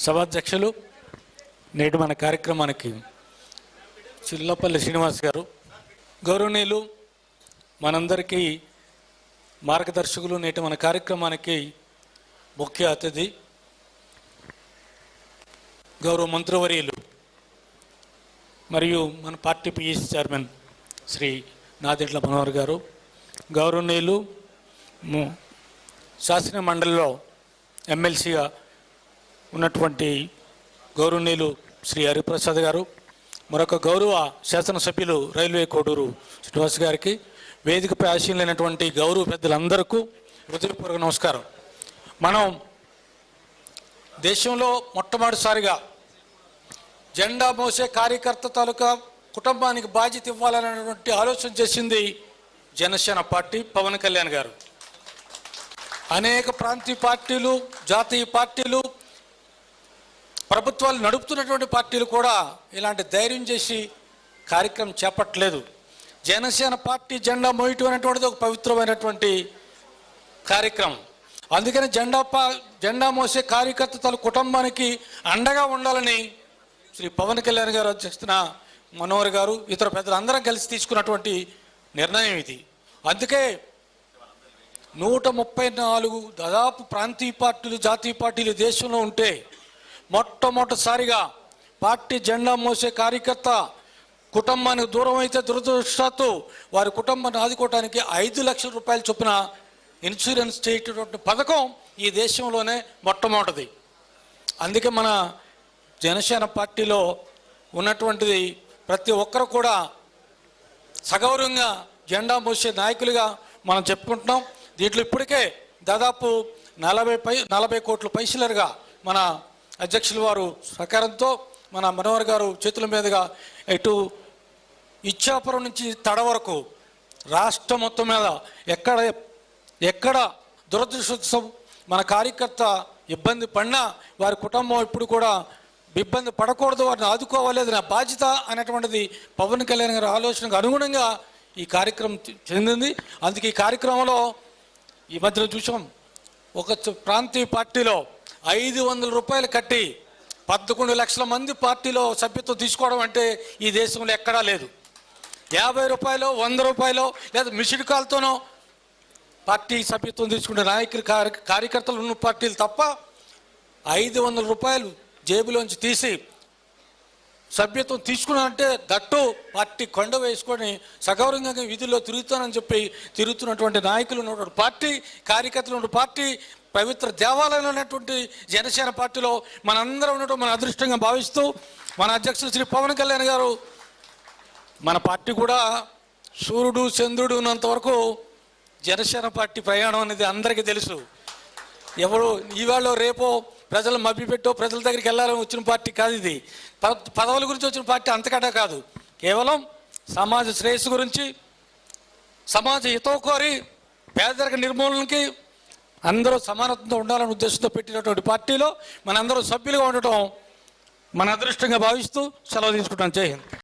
సభాధ్యక్షులు నేటి మన కార్యక్రమానికి చిల్లపల్లి శ్రీనివాస్ గారు గౌరవనీయులు మనందరికీ మార్గదర్శకులు నేటి మన కార్యక్రమానికి ముఖ్య అతిథి గౌరవ మంత్రివర్యులు మరియు మన party PS chairman Shri Nadendla Manohar garu గౌరవనీయులు శాసన మండలిలో ఎమ్మెల్సీగా ఉన్నటువంటి గౌరవనీయులు శ్రీ హరిప్రసాద్ గారు మరొక గౌరవ శాసనసభ్యులు రైల్వే కోడూరు శ్రీనివాస్ గారికి వేదికపై ఆశీలైనటువంటి గౌరవ పెద్దలందరికీ హృదయపూర్వక నమస్కారం. మనం దేశంలో మొట్టమొదటిసారిగా జెండా మోసే కార్యకర్త తాలూకా కుటుంబానికి బాధ్యత ఇవ్వాలనేటువంటి ఆలోచన చేసింది జనసేన పార్టీ పవన్ కళ్యాణ్ గారు. అనేక ప్రాంతీయ పార్టీలు జాతీయ పార్టీలు ప్రభుత్వాలు నడుపుతున్నటువంటి పార్టీలు కూడా ఇలాంటి ధైర్యం చేసి కార్యక్రమం చేపట్టలేదు. జనసేన పార్టీ జెండా మోయటం అనేటువంటిది ఒక పవిత్రమైనటువంటి కార్యక్రమం. అందుకని జెండా పా జెండా మోసే కార్యకర్త తన కుటుంబానికి అండగా ఉండాలని శ్రీ పవన్ కళ్యాణ్ గారు చేస్తున్న మనోహర్ గారు ఇతర పెద్దలందరం కలిసి తీసుకున్నటువంటి నిర్ణయం ఇది. అందుకే నూట ముప్పై నాలుగు దాదాపు ప్రాంతీయ పార్టీలు జాతీయ పార్టీలు దేశంలో ఉంటే మొట్టమొదటిసారిగా పార్టీ జెండా మోసే కార్యకర్త కుటుంబానికి దూరం అయితే దురదృష్టాత్తు వారి కుటుంబాన్ని ఆదుకోవడానికి ఐదు లక్షల రూపాయలు చొప్పున ఇన్సూరెన్స్ చేయటటువంటి పథకం ఈ దేశంలోనే మొట్టమొదటిది. అందుకే మన జనసేన పార్టీలో ఉన్నటువంటిది ప్రతి ఒక్కరు కూడా సగౌరవంగా జెండా మోసే నాయకులుగా మనం చెప్పుకుంటున్నాం. దీంట్లో ఇప్పటికే దాదాపు నలభై పై నలభై కోట్ల పైసలరుగా మన అధ్యక్షుల వారు సహకారంతో మన మనోహర్ గారు చేతుల మీదుగా ఇటు ఇచ్చాపురం నుంచి తడ వరకు రాష్ట్రం మొత్తం మీద ఎక్కడ ఎక్కడ దురదృష్టం మన కార్యకర్త ఇబ్బంది పడినా వారి కుటుంబం ఇప్పుడు కూడా ఇబ్బంది పడకూడదు వారిని ఆదుకోవాలి నా బాధ్యత అనేటువంటిది పవన్ కళ్యాణ్ గారి ఆలోచనకు అనుగుణంగా ఈ కార్యక్రమం చెందింది. అందుకే ఈ కార్యక్రమంలో ఈ మధ్యలో చూసాం. ఒక ప్రాంతీయ పార్టీలో ఐదు వందల రూపాయలు కట్టి పదకొండు లక్షల మంది పార్టీలో సభ్యత్వం తీసుకోవడం అంటే ఈ దేశంలో ఎక్కడా లేదు. యాభై రూపాయలు వంద రూపాయలు లేదా మిషన్ కాల్తోనో పార్టీ సభ్యత్వం తీసుకునే నాయకులు కార్య కార్యకర్తలు ఉన్న పార్టీలు తప్ప ఐదు వందల రూపాయలు జేబులోంచి తీసి సభ్యత్వం తీసుకున్నానంటే దట్టు పార్టీ కొండ వేసుకొని సగౌరవంగా విధుల్లో తిరుగుతానని చెప్పి తిరుగుతున్నటువంటి నాయకులు ఉన్నటువంటి పార్టీ కార్యకర్తలు ఉన్న పార్టీ పవిత్ర దేవాలయం ఉన్నటువంటి జనసేన పార్టీలో మనందరం ఉండటం మన అదృష్టంగా భావిస్తూ మన అధ్యక్షులు శ్రీ పవన్ కళ్యాణ్ గారు మన పార్టీ కూడా సూర్యుడు చంద్రుడు ఉన్నంత వరకు జనసేన పార్టీ ప్రయాణం అనేది అందరికీ తెలుసు. ఎవరు ఇవాళ రేపో ప్రజలు మభ్యపెట్టో ప్రజల దగ్గరికి వెళ్ళాలని వచ్చిన పార్టీ కాదు ఇది. పదవుల గురించి వచ్చిన పార్టీ అంతకన్నా కాదు. కేవలం సమాజ శ్రేయస్సు గురించి సమాజ హితం కోరి పేదరిక నిర్మూలనకి అందరూ సమానత్వంతో ఉండాలనే ఉద్దేశంతో పెట్టినటువంటి పార్టీలో మనందరూ సభ్యులుగా ఉండటం మన అదృష్టంగా భావిస్తూ సెలవు తీసుకుంటాం. జై హింద్.